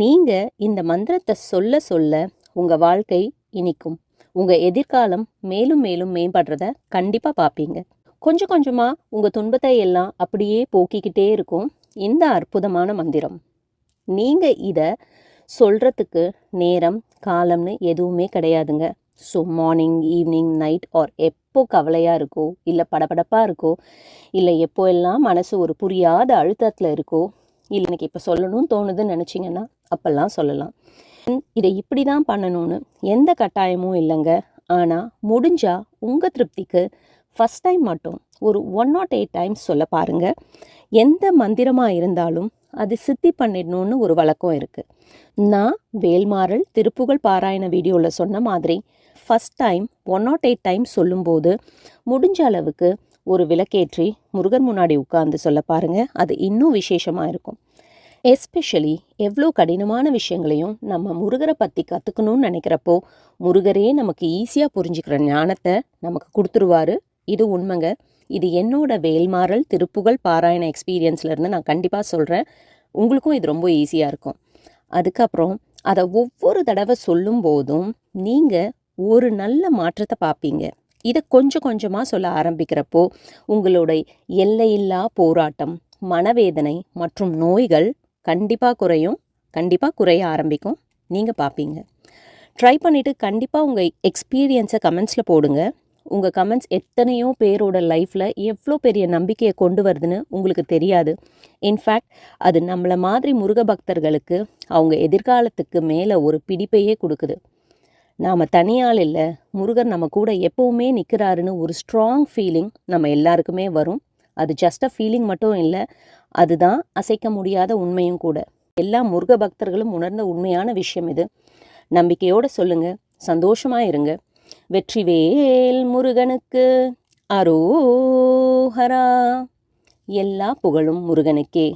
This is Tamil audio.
நீங்கள் இந்த மந்திரத்தை சொல்ல சொல்ல உங்கள் வாழ்க்கை இனிக்கும். உங்கள் எதிர்காலம் மேலும் மேலும் மேம்படுறத கண்டிப்பாக பார்ப்பீங்க கொஞ்சம் கொஞ்சமாக உங்கள் துன்பத்தை எல்லாம் அப்படியே போக்கிக்கிட்டே இருக்கும் இந்த அற்புதமான மந்திரம். நீங்கள் இதை சொல்கிறதுக்கு நேரம் காலம்னு எதுவுமே கிடையாதுங்க. So morning evening night or எப்போ கவலையாக இருக்கோ இல்லை படபடப்பாக இருக்கோ இல்லை எப்போ எல்லாம் மனசு ஒரு புரியாத அழுத்தத்தில் இருக்கோ இல்லை எனக்கு இப்போ சொல்லணும்னு தோணுதுன்னு நினச்சிங்கன்னா அப்போல்லாம் சொல்லலாம். இதை இப்படி தான் பண்ணணும்னு எந்த கட்டாயமும் இல்லைங்க. ஆனால் முடிஞ்சால் உங்கள் திருப்திக்கு ஃபஸ்ட் டைம் மட்டும் ஒரு ஒன் நாட் எயிட் டைம்ஸ் சொல்ல பாருங்கள் எந்த மந்திரமாக இருந்தாலும் அது சித்தி பண்ணிடணும்னு ஒரு வழக்கம் இருக்குது நான் வேல்மாறல் திருப்புகழ் பாராயண வீடியோவில் சொன்ன மாதிரி first time one naught eight time சொல்லும்போது முடிஞ்ச அளவுக்கு ஒரு விளக்கேற்றி முருகன் முன்னாடி உட்கார்ந்து சொல்ல பாருங்கள் அது இன்னும் விசேஷமாக இருக்கும். எஸ்பெஷலி எவ்வளோ கடினமான விஷயங்களையும் நம்ம முருகரை பற்றி கற்றுக்கணும்னு நினைக்கிறப்போ முருகரே நமக்கு ஈஸியாக புரிஞ்சுக்கிற ஞானத்தை நமக்கு கொடுத்துருவாரு. இது உண்மைங்க. இது என்னோட வேல்மாறல் திருப்புகழ் பாராயண எக்ஸ்பீரியன்ஸ்லேருந்து நான் கண்டிப்பாக சொல்கிறேன் உங்களுக்கும் இது ரொம்ப ஈஸியாக இருக்கும். அதுக்கப்புறம் அதை ஒவ்வொரு தடவை சொல்லும் போதும் நீங்கள் ஒரு நல்ல மாற்றத்தை பார்ப்பீங்க இதை கொஞ்சம் கொஞ்சமாக சொல்ல ஆரம்பிக்கிறப்போ உங்களுடைய எல்லையில்லா போராட்டம் மனவேதனை மற்றும் நோய்கள் கண்டிப்பாக குறையும். கண்டிப்பாக குறைய ஆரம்பிக்கும். நீங்கள் பார்ப்பீங்க ட்ரை பண்ணிவிட்டு கண்டிப்பாக உங்கள் எக்ஸ்பீரியன்ஸை கமெண்ட்ஸில் போடுங்க. உங்கள் கமெண்ட்ஸ் எத்தனையோ பேரோட லைஃப்பில் எவ்வளோ பெரிய நம்பிக்கையை கொண்டு வருதுன்னு உங்களுக்கு தெரியாது. இன்ஃபேக்ட் அது நம்மளை மாதிரி முருக பக்தர்களுக்கு அவங்க எதிர்காலத்துக்கு மேலே ஒரு பிடிப்பையே கொடுக்குது. நாம் தனியால் இல்லை முருகர் நம்ம கூட எப்போவுமே நிற்கிறாருன்னு ஒரு ஸ்ட்ராங் ஃபீலிங் நம்ம எல்லாருக்குமே வரும். அது ஜஸ்ட் அ ஃபீலிங் மட்டும் இல்லை அதுதான் அசைக்க முடியாத உண்மையும் கூட. எல்லா முருக பக்தர்களும் உணர்ந்த உண்மையான விஷயம் இது. நம்பிக்கையோடு சொல்லுங்க சந்தோஷமாக இருங்க. வெற்றிவேல் முருகனுக்கு அரோஹரா. எல்லா புகழும் முருகனுக்கே.